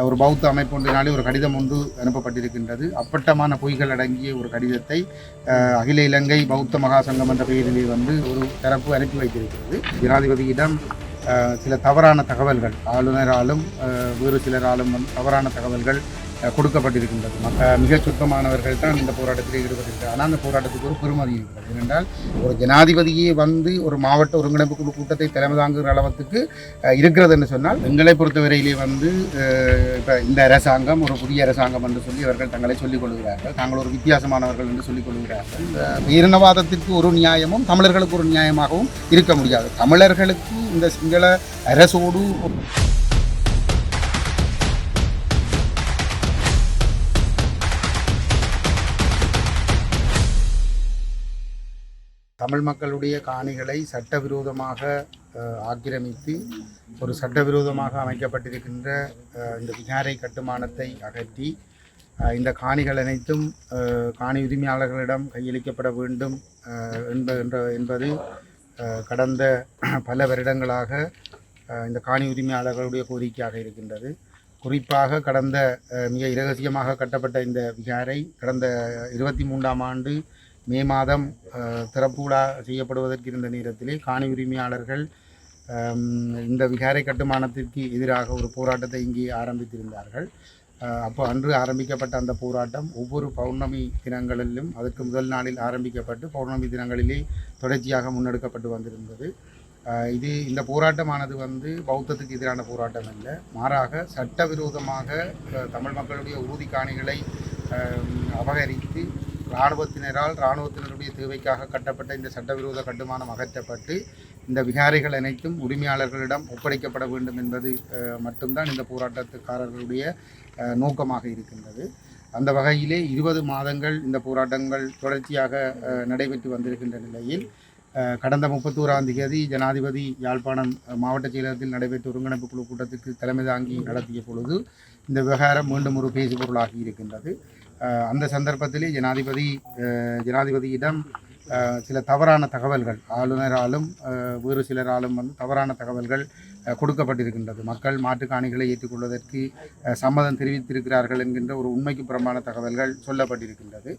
ஒரு பௌத்த அமைப்பு ஒன்றினாலே ஒரு கடிதம் ஒன்று அனுப்பப்பட்டிருக்கின்றது. அப்பட்டமான பொய்கள் அடங்கிய ஒரு கடிதத்தை அகில இலங்கை பௌத்த மகாசங்கம் என்ற பெயரிலே வந்து ஒரு தரப்பு அனுப்பி வைத்திருக்கிறது. ஜனாதிபதியிடம் சில தவறான தகவல்கள் ஆளுநராலும் வேறு சிலராலும் தவறான தகவல்கள் கொடுக்கப்பட்டிருக்கின்றது. மக்க- மிகச் சுத்தமானவர்கள் தான் இந்த போராட்டத்தில் ஈடுபட்டிருக்கிறார். ஆனால் அந்த போராட்டத்துக்கு ஒரு பெருமதி இருக்கிறது. ஏனென்றால் ஒரு ஜனாதிபதியே வந்து ஒரு மாவட்ட ஒருங்கிணைப்பு குழு கூட்டத்தை தலைமை தாங்குகிற அளவுக்கு இருக்கிறது என்று சொன்னால் எங்களை பொறுத்தவரையிலே வந்து இப்போ இந்த அரசாங்கம் ஒரு புதிய அரசாங்கம் என்று சொல்லி அவர்கள் தங்களை சொல்லிக் கொள்கிறார்கள். தாங்கள் ஒரு வித்தியாசமானவர்கள் என்று சொல்லிக் கொள்கிறார்கள். இந்த பேரினவாதத்திற்கு ஒரு நியாயமும் தமிழர்களுக்கு ஒரு நியாயமாகவும் இருக்க முடியாது. தமிழர்களுக்கு இந்த சிங்கள அரசோடு தமிழ் மக்களுடைய காணிகளை சட்டவிரோதமாக ஆக்கிரமித்து ஒரு சட்டவிரோதமாக அமைக்கப்பட்டிருக்கின்ற இந்த விகாரை கட்டுமானத்தை அகற்றி இந்த காணிகள் அனைத்தும் காணி உரிமையாளர்களிடம் கையளிக்கப்பட வேண்டும் என்ப என்ற என்பது கடந்த பல வருடங்களாக இந்த காணி உரிமையாளர்களுடைய கோரிக்கையாக இருக்கின்றது. குறிப்பாக கடந்த மிக இரகசியமாக கட்டப்பட்ட இந்த விகாரை கடந்த இருபத்தி மூன்றாம் ஆண்டு மே மாதம் அஹ், திறப்பு விழா செய்யப்படுவதற்கு இருந்த நேரத்திலே காணி உரிமையாளர்கள் இந்த விகாரை கட்டுமானத்திற்கு எதிராக ஒரு போராட்டத்தை இங்கே ஆரம்பித்திருந்தார்கள். அப்போ அன்று ஆரம்பிக்கப்பட்ட அந்த போராட்டம் ஒவ்வொரு பௌர்ணமி தினங்களிலும் அதற்கு முதல் நாளில் ஆரம்பிக்கப்பட்டு பௌர்ணமி தினங்களிலே தொடர்ச்சியாக முன்னெடுக்கப்பட்டு வந்திருந்தது. இது இந்த போராட்டமானது வந்து பௌத்தத்துக்கு எதிரான போராட்டம் அல்ல. மாறாக சட்டவிரோதமாக தமிழ் மக்களுடைய உறுதி காணிகளை அபகரித்து இராணுவத்தினரால் இராணுவத்தினருடைய தேவைக்காக கட்டப்பட்ட இந்த சட்டவிரோத கட்டுமானம் அகற்றப்பட்டு இந்த விகாரிகள் அனைத்தும் உரிமையாளர்களிடம் ஒப்படைக்கப்பட வேண்டும் என்பது மட்டும்தான் இந்த போராட்டத்துக்காரர்களுடைய நோக்கமாக இருக்கின்றது. அந்த வகையிலே இருபது மாதங்கள் இந்த போராட்டங்கள் தொடர்ச்சியாக நடைபெற்று வந்திருக்கின்ற நிலையில் கடந்த முப்பத்தோராம் தேதி ஜனாதிபதி யாழ்ப்பாணம் மாவட்ட செயலகத்தில் நடைபெற்ற ஒருங்கிணைப்பு குழு கூட்டத்திற்கு தலைமை தாங்கி நடத்திய பொழுது இந்த விவகாரம் மீண்டும் ஒரு பேசுபொருளாகி இருக்கின்றது. அந்த சந்தர்ப்பத்திலே ஜனாதிபதி ஜனாதிபதியிடம் சில தவறான தகவல்கள் ஆளுநராலும் வேறு சிலராலும் வந்து தவறான தகவல்கள் கொடுக்கப்பட்டிருக்கின்றது. மக்கள் மாட்டுக் காணிகளை ஏற்றுக்கொள்வதற்கு சம்மதம் தெரிவித்திருக்கிறார்கள் என்கின்ற ஒரு உண்மைக்கு புறம்பான தகவல்கள் சொல்லப்பட்டிருக்கின்றது.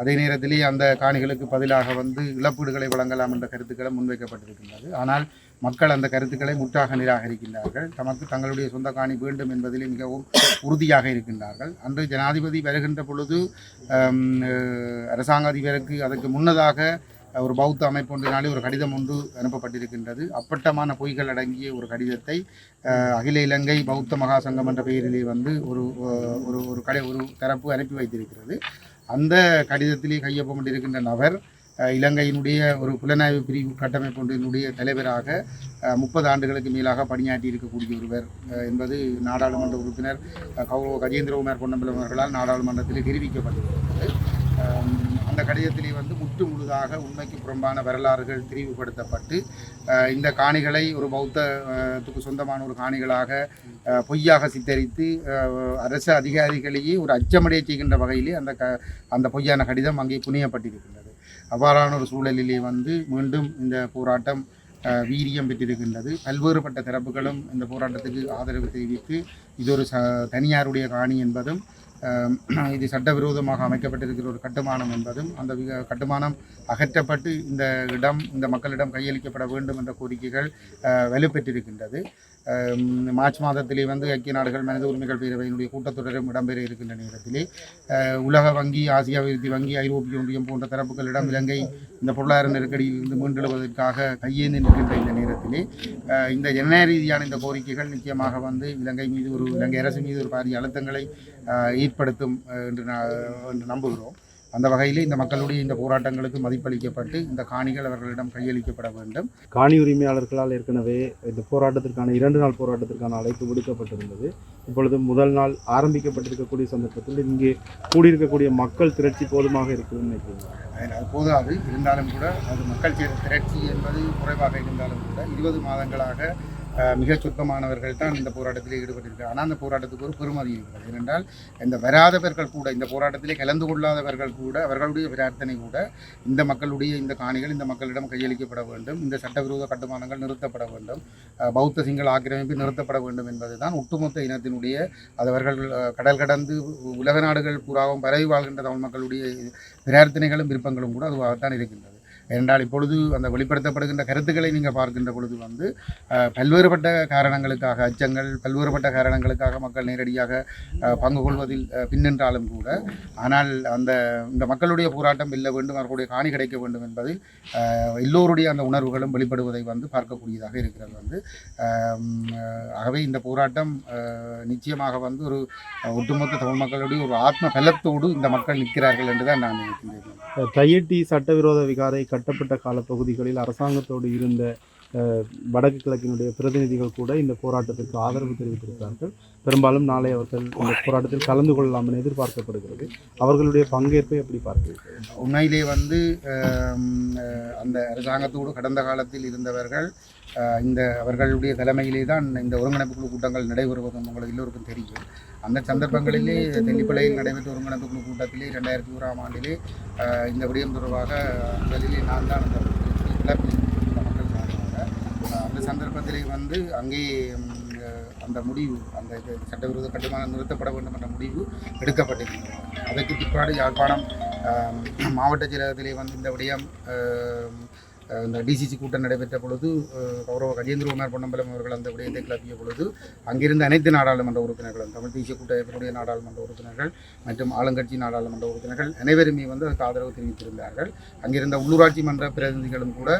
அதே நேரத்திலே அந்த காணிகளுக்கு பதிலாக வந்து இழப்பீடுகளை வழங்கலாம் என்ற கருத்துக்களும் முன்வைக்கப்பட்டிருக்கின்றது. ஆனால் மக்கள் அந்த கருத்துக்களை முற்றாக நிராகரிக்கின்றார்கள். தமக்கு தங்களுடைய சொந்த காணி வேண்டும் என்பதிலே மிகவும் உறுதியாக இருக்கின்றார்கள். அன்று ஜனாதிபதி வருகின்ற பொழுது அரசாங்க அதிபருக்கு அதற்கு முன்னதாக ஒரு பௌத்த அமைப்பு ஒன்றினாலே ஒரு கடிதம் ஒன்று அனுப்பப்பட்டிருக்கின்றது. அப்பட்டமான பொய்கள் அடங்கிய ஒரு கடிதத்தை அகில இலங்கை பௌத்த மகாசங்கம் என்ற பெயரிலே வந்து ஒரு ஒரு ஒரு கடை ஒரு தரப்பு அனுப்பி வைத்திருக்கிறது. அந்த கடிதத்திலே கையொப்பமிட்டிருக்கின்ற நபர் இலங்கையினுடைய ஒரு புலனாய்வு பிரிவு கட்டமைப்பு ஒன்றினுடைய தலைவராக முப்பது ஆண்டுகளுக்கு மேலாக பணியாற்றி இருக்கக்கூடிய ஒருவர் என்பது நாடாளுமன்ற உறுப்பினர் கௌ கௌரவ கஜேந்திரகுமார் பொன்னம்பலம் அவர்களால் நாடாளுமன்றத்தில் தெரிவிக்கப்பட்டிருக்கிறது. அந்த கடிதத்திலே வந்து முற்று முழுதாக உண்மைக்கு புறம்பான வரலாறுகள் தெரிவுபடுத்தப்பட்டு இந்த காணிகளை ஒரு பௌத்தத்துக்கு சொந்தமான ஒரு காணிகளாக பொய்யாக சித்தரித்து அரசு அதிகாரிகளையே ஒரு அச்சமடைய செய்கின்ற வகையிலே அந்த க அந்த பொய்யான கடிதம் அங்கே புனியப்பட்டிருக்கின்றது. அவ்வாறான ஒரு சூழலிலே வந்து மீண்டும் இந்த போராட்டம் வீரியம் பெற்றிருக்கின்றது. பல்வேறுபட்ட தரப்புகளும் இந்த போராட்டத்துக்கு ஆதரவு தெரிவித்து இது ஒரு ச தனியாருடைய காணி என்பதும் இது சட்டவிரோதமாக அமைக்கப்பட்டிருக்கிற ஒரு கட்டுமானம் என்பதும் அந்த கட்டுமானம் அகற்றப்பட்டு இந்த இடம் இந்த மக்களிடம் கையளிக்கப்பட வேண்டும் என்ற கோரிக்கைகள் வலுப்பெற்றிருக்கின்றது. மார்ச் மாதத்திலே வந்து ஐக்கிய நாடுகள் மனித உரிமைகள் பேரவையினுடைய கூட்டத்தொடரும் இடம்பெற இருக்கின்ற நேரத்திலே உலக வங்கி ஆசிய அபிவிருத்தி வங்கி ஐரோப்பிய ஒன்றியம் போன்ற தரப்புகளிடம் இலங்கை இந்த பொருளாதார நெருக்கடியில் இருந்து மீண்டெழுவதற்காக கையேந்தி நிற்கின்ற இந்த நேரத்திலே இந்த ஜனநாயக ரீதியான இந்த கோரிக்கைகள் நிச்சயமாக வந்து இலங்கை மீது ஒரு இலங்கை அரசு மீது ஒரு பாரிய அழுத்தங்களை ஏற்படுத்தும் என்று என்று நம்புகிறோம். அந்த வகையிலே இந்த மக்களுடைய இந்த போராட்டங்களுக்கு மதிப்பளிக்கப்பட்டு இந்த காணிகள் அவர்களிடம் கையளிக்கப்பட வேண்டும். காணி உரிமையாளர்களால் ஏற்கனவே இந்த போராட்டத்திற்கான இரண்டு நாள் போராட்டத்திற்கான அழைப்பு விடுக்கப்பட்டிருந்தது. இப்பொழுது முதல் நாள் ஆரம்பிக்கப்பட்டிருக்கக்கூடிய சந்தர்ப்பத்தில் இங்கே கூடியிருக்கக்கூடிய மக்கள் திரட்சி போதுமாக இருக்குதுன்னு நினைக்கிறீங்க? அது போதாது. இருந்தாலும் கூட அது மக்கள் திரட்சி என்பது குறைவாக இருந்தாலும் கூட இருபது மாதங்களாக மிக சொற்பமானவர்கள் தான் இந்த போராட்டத்தில் ஈடுபட்டிருக்கிறார். ஆனால் அந்த போராட்டத்துக்கு ஒரு பெருமதி இருக்கிறது. ஏனென்றால் இந்த வராதவர்கள் கூட இந்த போராட்டத்திலே கலந்து கொள்ளாதவர்கள் கூட அவர்களுடைய பிரார்த்தனை கூட இந்த மக்களுடைய இந்த காணிகள் இந்த மக்களிடம் கையளிக்கப்பட வேண்டும். இந்த சட்டவிரோத கட்டுமானங்கள் நிறுத்தப்பட வேண்டும். பௌத்த சிங்கள ஆக்கிரமிப்பு நிறுத்தப்பட வேண்டும் என்பதுதான் ஒட்டுமொத்த இனத்தினுடைய அது அவர்கள் கடல் கடந்து உலக நாடுகள் பூராவும் பரவி வாழ்கின்ற தமிழ் மக்களுடைய பிரார்த்தனைகளும் விருப்பங்களும் கூட அதுவாகத்தான் இருக்கின்றது. ஏனென்றால் இப்பொழுது அந்த வெளிப்படுத்தப்படுகின்ற கருத்துக்களை நீங்கள் பார்க்கின்ற பொழுது வந்து பல்வேறுபட்ட காரணங்களுக்காக அச்சங்கள் பல்வேறுபட்ட காரணங்களுக்காக மக்கள் நேரடியாக பங்கு கொள்வதில் பின்னின்றாலும் கூட ஆனால் அந்த இந்த மக்களுடைய போராட்டம் வெல்ல வேண்டும் அவர்களுடைய காணி கிடைக்க வேண்டும் என்பதில் எல்லோருடைய அந்த உணர்வுகளும் வெளிப்படுவதை வந்து பார்க்கக்கூடியதாக இருக்கிறது வந்து. ஆகவே இந்த போராட்டம் நிச்சயமாக வந்து ஒரு ஒட்டுமொத்த தமிழ் மக்களுடைய ஒரு ஆத்ம பலத்தோடு இந்த மக்கள் நிற்கிறார்கள் என்று தான் நான் நினைக்கின்றேன். கையெட்டி சட்டவிரோத விகாரை கட்டப்பட்ட காலப்பகுதிகளில் அரசாங்கத்தோடு இருந்த வடக்கு கிழக்கினுடைய பிரதிநிதிகள் கூட இந்த போராட்டத்திற்கு ஆதரவு தெரிவித்திருக்கிறார்கள். பெரும்பாலும் நாளை அவர்கள் இந்த போராட்டத்தில் கலந்து கொள்ளலாம் என எதிர்பார்க்கப்படுகிறது. அவர்களுடைய பங்கேற்பை எப்படி பார்க்கிறீர்கள்? உண்மையிலே வந்து அந்த அரசாங்கத்தோடு கடந்த காலத்தில் இருந்தவர்கள் இந்த அவர்களுடைய தலைமையிலே தான் இந்த ஒருங்கிணைப்பு குழு கூட்டங்கள் நடைபெறுவதும் உங்களுக்கு எல்லோருக்கும் தெரியும். அந்த சந்தர்ப்பங்களிலே தெல்லிப்பளையில் நடைபெற்ற ஒருங்கிணைப்பு குழு கூட்டத்திலே ரெண்டாயிரத்தி ஓராம் ஆண்டிலே இந்த விடயம் தொடர்பாக முதலிலே நான் தான் அந்த மக்கள் அந்த சந்தர்ப்பத்திலே வந்து அங்கே அந்த முடிவு அந்த இது சட்டவிரோத கட்டுமானம் நிறுத்தப்பட வேண்டும் என்ற முடிவு எடுக்கப்பட்டிருக்கிறது. அதற்கு பிற்பாடு யாழ்ப்பாணம் மாவட்ட செயலகத்திலே வந்து இந்த விடயம் இந்த டிசிசி கூட்டம் நடைபெற்ற பொழுது கௌரவ கஜேந்திரகுமார் பொன்னம்பலம் அவர்கள் அந்த விடயத்தை கிளப்பிய பொழுது அங்கிருந்த அனைத்து நாடாளுமன்ற உறுப்பினர்களும் தமிழ் தேசிய கூட்டமைப்பினுடைய நாடாளுமன்ற உறுப்பினர்கள் மற்றும் ஆளுங்கட்சி நாடாளுமன்ற உறுப்பினர்கள் அனைவருமே வந்து அதுக்கு ஆதரவு தெரிவித்திருந்தார்கள். அங்கிருந்த உள்ளூராட்சி மன்ற பிரதிநிதிகளும் கூட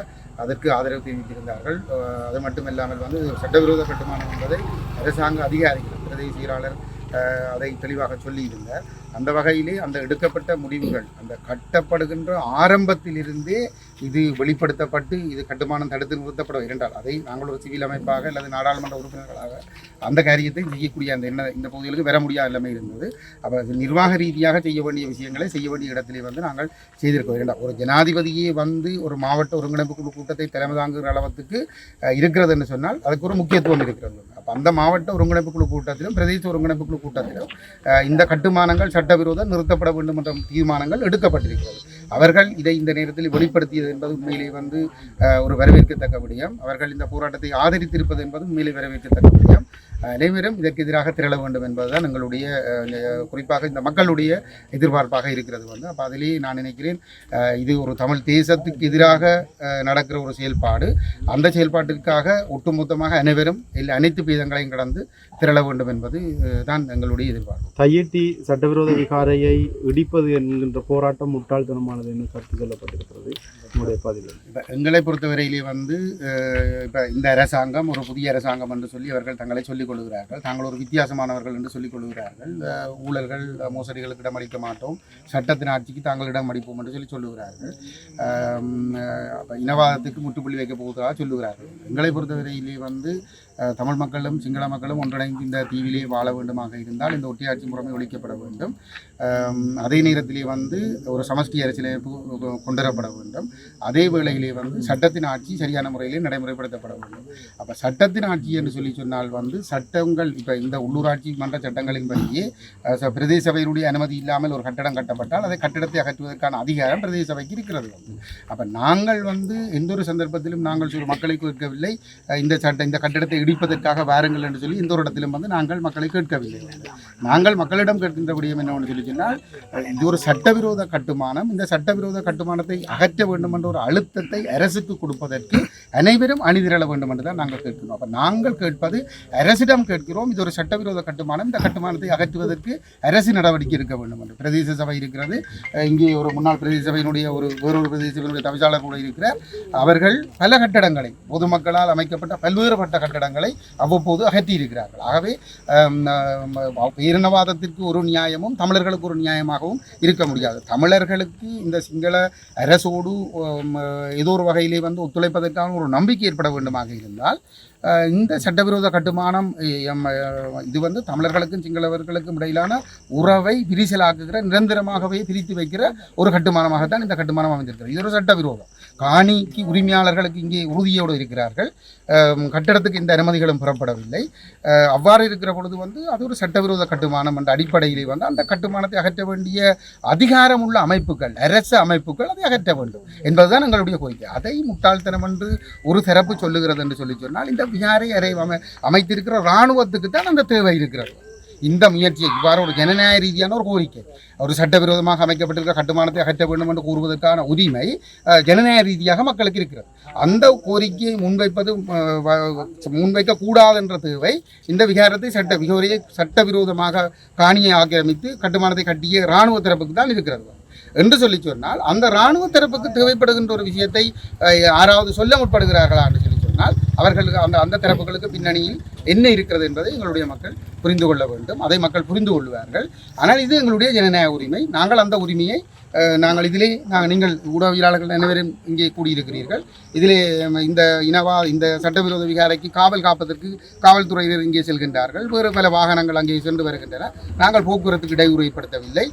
அதற்கு ஆதரவு தெரிவித்திருந்தார்கள். அது மட்டுமில்லாமல் வந்து சட்டவிரோத கட்டுமானம் என்பதை அரசாங்க அதிகாரிகள் பிரதேச செயலாளர் அதை தெளிவாக சொல்லியிருந்தார். அந்த வகையிலே அந்த எடுக்கப்பட்ட முடிவுகள் அந்த கட்டப்படுகின்ற ஆரம்பத்திலிருந்தே இது வெளிப்படுத்தப்பட்டு இது கட்டுமானம் தடுத்து நிறுத்தப்பட இரண்டால் அதை நாங்கள் ஒரு சிவில் அமைப்பாக அல்லது நாடாளுமன்ற உறுப்பினர்களாக அந்த காரியத்தை செய்யக்கூடிய அந்த என்ன இந்த பகுதிகளுக்கு வர முடியாத எல்லாமே இருந்தது. அப்போ அது நிர்வாக ரீதியாக செய்ய வேண்டிய விஷயங்களை செய்ய வேண்டிய இடத்திலே வந்து நாங்கள் செய்திருக்கோம் இரண்டாம் ஒரு ஜனாதிபதியே வந்து ஒரு மாவட்ட ஒருங்கிணைப்பு குழு கூட்டத்தை தலைமை தாங்குகிற அளவுக்கு இருக்கிறதுன்னு சொன்னால் அதுக்கு ஒரு முக்கியத்துவம் இருக்கிறது. அப்போ அந்த மாவட்ட ஒருங்கிணைப்பு குழு கூட்டத்திலும் பிரதேச ஒருங்கிணைப்பு குழு கூட்டத்திலும் இந்த கட்டுமானங்கள் சட்டவிரோதம் நிறுத்தப்பட வேண்டும் என்ற தீர்மானங்கள் எடுக்கப்பட்டிருக்கிறது. அவர்கள் இதை இந்த நேரத்தில் வெளிப்படுத்தியது என்பது உண்மையிலே வந்து ஒரு வரவேற்கத்தக்க விடயம். அவர்கள் இந்த போராட்டத்தை ஆதரித்திருப்பது என்பது உண்மையிலே வரவேற்கத்தக்க விடயம். அனைவரும் இதற்கு எதிராக திரள வேண்டும் என்பதுதான் எங்களுடைய குறிப்பாக இந்த மக்களுடைய எதிர்பார்ப்பாக இருக்கிறது வந்து. அப்போ அதிலேயே நான் நினைக்கிறேன் இது ஒரு தமிழ் தேசத்துக்கு எதிராக நடக்கிற ஒரு செயல்பாடு. அந்த செயல்பாட்டிற்காக ஒட்டுமொத்தமாக அனைவரும் இல்லை அனைத்து பீதங்களையும் கடந்து திரள வேண்டும் என்பது தான் எங்களுடைய எதிர்பார்ப்பு. தையட்டி சட்டவிரோத விகாரையை இடிப்பது என்கின்ற போராட்டம் முட்டாள்தனமானது என்று கருத்து சொல்லப்பட்டிருக்கிறது. உங்களுடைய பதில் இப்போ எங்களை பொறுத்தவரையிலே வந்து இப்போ இந்த அரசாங்கம் ஒரு புதிய அரசாங்கம் என்று சொல்லி அவர்கள் தங்களை சொல்லிக் கொள்கிறார்கள். தாங்கள் ஒரு வித்தியாசமானவர்கள் என்று சொல்லிக் கொள்கிறார்கள். ஊழல்கள் மோசடிகளுக்கு மோசடிகளுக்கு இடமளிக்க மாட்டோம். சட்டத்தின் ஆட்சிக்கு தாங்கள் இடம் என்று சொல்லி சொல்லுகிறார்கள். இனவாதத்துக்கு முற்றுப்புள்ளி வைக்க போவதாக சொல்லுகிறார்கள். எங்களை பொறுத்தவரையிலே வந்து தமிழ் மக்களும் சிங்கள மக்களும் ஒன்றிணைந்து இந்த தீவிலே வாழ வேண்டுமாக இருந்தால் இந்த ஒட்டியாட்சி முறைமை ஒழிக்கப்பட வேண்டும். அதே நேரத்திலே வந்து ஒரு சமஷ்டி அரசியலமைப்பு கொண்டுவரப்பட வேண்டும். அதே வேளையிலே வந்து சட்டத்தின் ஆட்சி சரியான முறையிலே நடைமுறைப்படுத்தப்பட வேண்டும். அப்போ சட்டத்தின் ஆட்சி என்று சொல்லி சொன்னால் வந்து சட்டங்கள் இப்போ இந்த உள்ளூராட்சி மன்ற சட்டங்களின்படியே பிரதேச சபையினுடைய அனுமதி இல்லாமல் ஒரு கட்டடம் கட்டப்பட்டால் அதை கட்டடத்தை அகற்றுவதற்கான அதிகாரம் பிரதேச சபைக்கு இருக்கிறது. வந்து அப்போ நாங்கள் வந்து எந்த ஒரு சந்தர்ப்பத்திலும் நாங்கள் ஒரு மக்களை கேட்கவில்லை. இந்த சட்ட இந்த கட்டடத்தை இடிப்பதற்காக வாருங்கள் என்று சொல்லி எந்த ஒரு இடத்திலும் வந்து நாங்கள் மக்களை கேட்கவில்லை. நாங்கள் மக்களிடம் கேட்கின்ற விடயம் என்னவென்று சொல்லி சொன்னால் இது ஒரு சட்டவிரோத கட்டுமானம். இந்த சட்டவிரோத கட்டுமானத்தை அகற்ற வேண்டும் என்ற ஒரு அழுத்தத்தை அரசுக்கு கொடுப்பதற்கு அனைவரும் அணிதிரள வேண்டும் என்று தான் நாங்கள் கேட்கிறோம். அப்போ நாங்கள் கேட்பது அரசிடம் கேட்கிறோம். இது ஒரு சட்டவிரோத கட்டுமானம். இந்த கட்டுமானத்தை அகற்றுவதற்கு அரசு நடவடிக்கை இருக்க வேண்டும் என்று. பிரதேச சபை இருக்கிறது. இங்கே ஒரு முன்னாள் பிரதேச சபையினுடைய ஒரு வேறொரு பிரதேச சபையினுடைய தவிசாளர் கூட இருக்கிறார். அவர்கள் பல கட்டடங்களை பொதுமக்களால் அமைக்கப்பட்ட பல்வேறுபட்ட கட்டடங்களை அவ்வப்போது அகற்றியிருக்கிறார்கள். ஆகவே பேரினவாதத்திற்கு ஒரு நியாயமும் தமிழர்களுக்கு ஒரு நியாயமாகவும் இருக்க முடியாது. தமிழர்களுக்கு இந்த சிங்கள அரசோடு ஏதோ ஒரு வகையிலே வந்து ஒத்துழைப்பதற்கான ஒரு நம்பிக்கை ஏற்பட வேண்டுமாக இருந்தால் இந்த சட்டவிரோத கட்டுமானம் எம், இது வந்து தமிழர்களுக்கும் சிங்களவர்களுக்கும் இடையிலான உறவை விரிசலாக்குகிற நிரந்தரமாகவே பிரித்து வைக்கிற ஒரு கட்டுமானமாகத்தான் இந்த கட்டுமானம் அமைந்திருக்கிறது. இது ஒரு சட்டவிரோதம். காணிக்கு உரிமையாளர்களுக்கு இங்கே உறுதியோடு இருக்கிறார்கள். கட்டடத்துக்கு இந்த அனுமதிகளும் புறப்படவில்லை. அவ்வாறு இருக்கிற பொழுது வந்து அது ஒரு சட்டவிரோத கட்டுமானம் என்ற அடிப்படையிலே வந்து அந்த கட்டுமானத்தை அகற்ற வேண்டிய அதிகாரம் உள்ள அமைப்புகள் அரசு அமைப்புகள் அதை அகற்ற வேண்டும் என்பதுதான் எங்களுடைய கோரிக்கை. அதை முட்டாள்தனம் என்று ஒரு சிறப்பு சொல்லுகிறது என்று சொல்லி சொன்னால் இந்த விகாரை அறை அமை அமைத்திருக்கிற இராணுவத்துக்கு தான் அந்த தேவை இருக்கிறது. இந்த முயற்சியை இவ்வாறு ஒரு ஜனநாயக ரீதியான ஒரு கோரிக்கை. ஒரு சட்டவிரோதமாக அமைக்கப்பட்டிருக்கிற கட்டுமானத்தை அகற்ற வேண்டும் என்று கூறுவதற்கான உரிமை ஜனநாயக ரீதியாக மக்களுக்கு இருக்கிறது. அந்த கோரிக்கையை முன்வைப்பது முன்வைக்க கூடாது என்ற தேவை இந்த விகாரத்தை சட்ட விகாரியை சட்டவிரோதமாக காணியை ஆக்கிரமித்து கட்டுமானத்தை கட்டிய இராணுவ தரப்புக்கு தான் இருக்கிறது. என்று சொல்லி சொன்னால் அந்த இராணுவ தரப்புக்கு தேவைப்படுகின்ற ஒரு விஷயத்தை யாராவது சொல்ல முற்படுகிறார்களா என்று சொல்லி சொன்னால் அவர்களுக்கு அந்த அந்த தரப்புகளுக்கு பின்னணியில் என்ன இருக்கிறது என்பதை எங்களுடைய மக்கள் புரிந்து கொள்ள வேண்டும். அதை மக்கள் புரிந்து கொள்வார்கள். ஆனால் இது எங்களுடைய ஜனநாயக உரிமை. நாங்கள் அந்த உரிமையை நாங்கள் இதிலே நாங்கள் நீங்கள் ஊடகவியலாளர்கள் அனைவரும் இங்கே கூடியிருக்கிறீர்கள். இதிலே இந்த இனவா இந்த சட்டவிரோத விகாரைக்கு காவல் காப்பதற்கு காவல்துறையினர் இங்கே செல்கின்றார்கள். வேறு பல வாகனங்கள் அங்கே சென்று வருகின்றன. நாங்கள் போக்குவரத்துக்கு இடையூறு ஏற்படுத்தவில்லை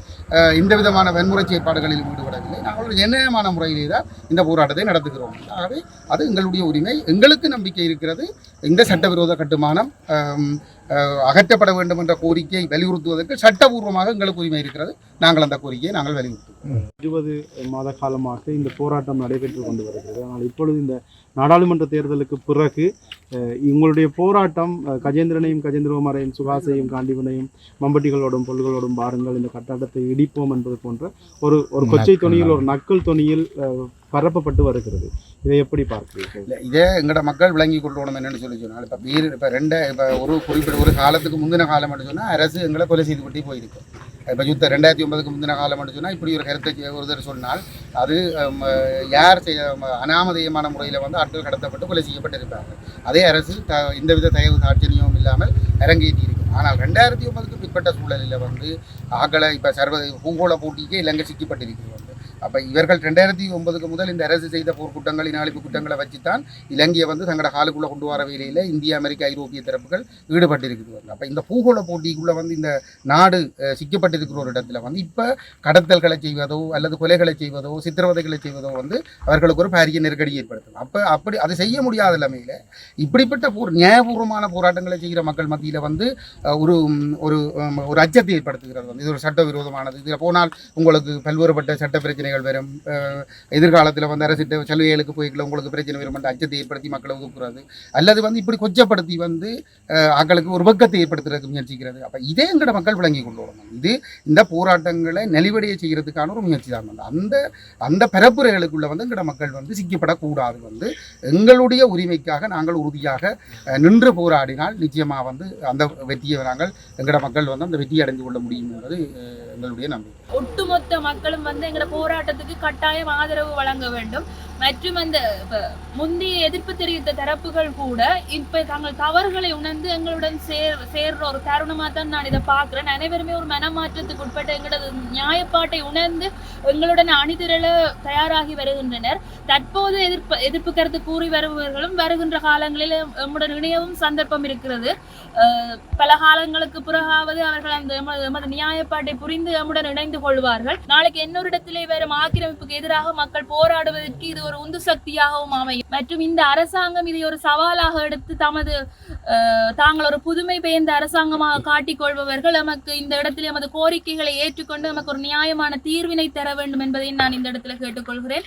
எந்த விதமான வன்முறை செயற்பாடுகளில் ஈடுபடவில்லை. நாங்கள் ஒரு ஜனநாயகமான முறையிலே தான் இந்த போராட்டத்தை நடத்துகிறோம். ஆகவே அது எங்களுடைய உரிமை. எங்களுக்கு நம்பிக்கை இருக்கிறது. இந்த சட்டவிரோத கட்டுமானம் அகற்றப்பட வேண்டும் என்ற கோரிக்கையை வலியுறுத்துவதற்கு சட்டபூர்வமாக எங்களுக்கு உரிமை இருக்கிறது. நாங்கள் அந்த கோரிக்கையை நாங்கள் வலியுறுத்துவோம். இருபது மாத காலமாக இந்த போராட்டம் நடைபெற்று கொண்டு வருகிறது. ஆனால் இப்பொழுது இந்த நாடாளுமன்ற தேர்தலுக்கு பிறகு உங்களுடைய போராட்டம் கஜேந்திரனையும் கஜேந்திரகுமாரையும் சுகாசையும் காண்டிவனையும் மம்பட்டிகளோடும் பொருள்களோடும் பாருங்கள் இந்த கட்டடத்தை இடிப்போம் என்பது போன்ற ஒரு ஒரு கொச்சை தொனியில் ஒரு நக்கல் தொனியில் அஹ், பரப்பப்பட்டு வருகிறது. இதை எப்படி பார்க்குறீர்கள்? இல்லை இதே எங்களோட மக்கள் விளங்கி கொள்ளணும் என்னென்னு சொல்லி சொன்னால் இப்போ வீர் இப்போ ரெண்டு இப்போ ஒரு குறிப்பிட்ட ஒரு காலத்துக்கு முந்தின காலம் சொன்னால் அரசு எங்களை கொலை செய்து கொண்டே போயிருக்கு. இப்போ யுத்த ரெண்டாயிரத்தி ஒன்பதுக்கு முந்தின காலம் சொன்னால் இப்படி ஒரு கருத்தை ஒருத்தர் சொன்னால் அது யார் செய்ய ஹம், அனாமதேயமான முறையில் வந்து ஆட்கள் கடத்தப்பட்டு கொலை செய்யப்பட்டிருப்பாங்க அதே அரசு த எந்தவித தயவு தாட்சணியமும் இல்லாமல் அரங்கேற்றி ஆனால் ரெண்டாயிரத்தி ஒன்பதுக்கு பிற்பட்ட சூழலில் வந்து ஆக்களை இப்போ சர்வதேச பூகோள போட்டிக்கே இலங்கை சிக்கப்பட்டிருக்கிறது. வந்து அப்போ இவர்கள் ரெண்டாயிரத்தி ஒன்பதுக்கு முதல் இந்த அரசு செய்த போர்க்குற்றங்கள் இனாளிப்பு குற்றங்களை வச்சுத்தான் இலங்கையை வந்து தங்களோட ஹாலுக்குள்ள கொண்டு வர வேலையில் இந்திய அமெரிக்க ஐரோப்பிய தரப்புகள் ஈடுபட்டிருக்கிறார்கள் அப்போ இந்த பூகோள போட்டிக்குள்ளே வந்து இந்த நாடு சிக்கப்பட்டிருக்கிற ஒரு இடத்துல வந்து இப்போ கடத்தல்களை செய்வதோ அல்லது கொலைகளை செய்வதோ சித்திரவதைகளை செய்வதோ வந்து அவர்களுக்கு ஒரு பாரிய நெருக்கடி ஏற்படுத்தும் அப்போ அப்படி அதை செய்ய முடியாத நிலைமையில் இப்படிப்பட்ட போர் நியாயபூர்வமான போராட்டங்களை செய்கிற மக்கள் மத்தியில் வந்து ஒரு ஒரு ஒரு அச்சத்தை ஏற்படுத்துகிறது வந்து. இது ஒரு சட்டவிரோதமானது. இதில் போனால் உங்களுக்கு பல்வேறுபட்ட சட்ட பிரச்சனைகள் வரும். எதிர்காலத்தில் வந்து அரசிட்ட சலுகைகளுக்கு போய்க்கல உங்களுக்கு பிரச்சனை வரும் என்ற அச்சத்தை ஏற்படுத்தி மக்களை ஒதுக்குறது. அல்லது வந்து இப்படி கொச்சப்படுத்தி வந்து அஹ், ஆக்களுக்கு ஒரு பக்கத்தை ஏற்படுத்துறதுக்கு முயற்சிக்கிறது. அப்போ இதே எங்கட மக்கள் விளங்கி கொண்டு வரணும் இது இந்த போராட்டங்களை நெளிவடைய செய்கிறதுக்கான ஒரு முயற்சி தான் வந்து. அந்த அந்த பரப்புரைகளுக்குள்ள வந்து எங்கட மக்கள் வந்து சிக்கப்படக்கூடாது வந்து. எங்களுடைய உரிமைக்காக நாங்கள் உறுதியாக நின்று போராடினால் நிச்சயமாக வந்து அந்த வெற்றியை நாங்கள் எங்கட மக்கள் வந்து அந்த வெற்றியை அடைந்து கொள்ள முடியும் என்பது எங்களுடைய நம்பிக்கை. ஒட்டுமொத்த மக்களும் வந்து எங்களோட போராட்டத்துக்கு கட்டாயம் ஆதரவு வழங்க வேண்டும். மற்றும் அந்த முந்தைய எதிர்ப்பு தெரிவித்த தரப்புகள் கூட இப்ப தங்கள் தவறுகளை உணர்ந்து எங்களுடன் சேர் சேர்ற ஒரு தருணமா தான் நான் இதை பாக்குறேன் அனைவருமே ஒரு மனமாற்றத்துக்கு உட்பட்ட எங்களது நியாயப்பாட்டை உணர்ந்து எங்களுடன் அணிதிரள தயாராகி வருகின்றனர். தற்போது எதிர்ப்பு எதிர்ப்பு கருத்து கூறி வருபவர்களும் வருகின்ற காலங்களில் எம்முடன் இணையவும் சந்தர்ப்பம் இருக்கிறது. அஹ் பல காலங்களுக்கு பிறகாவது அவர்கள் அந்த எமது நியாயப்பாட்டை புரிந்து எம்முடன் இணைந்து கொள்வார்கள். நாளைக்கு இன்னொரு இடத்திலே வரும் ஆக்கிரமிப்புக்கு எதிராக மக்கள் போராடுவதற்கு இது ஒரு உந்து சக்தியாகவும் அமையும். மற்றும் இந்த அரசாங்கம் இதை ஒரு சவாலாக எடுத்து தமது தாங்கள் ஒரு புதுமை பெயர்ந்த அரசாங்கமாக காட்டிக்கொள்பவர்கள் நமக்கு இந்த இடத்தில் எமது கோரிக்கைகளை ஏற்றுக்கொண்டு நமக்கு ஒரு நியாயமான தீர்வினை தர வேண்டும் என்பதை நான் இந்த இடத்துல கேட்டுக்கொள்கிறேன்.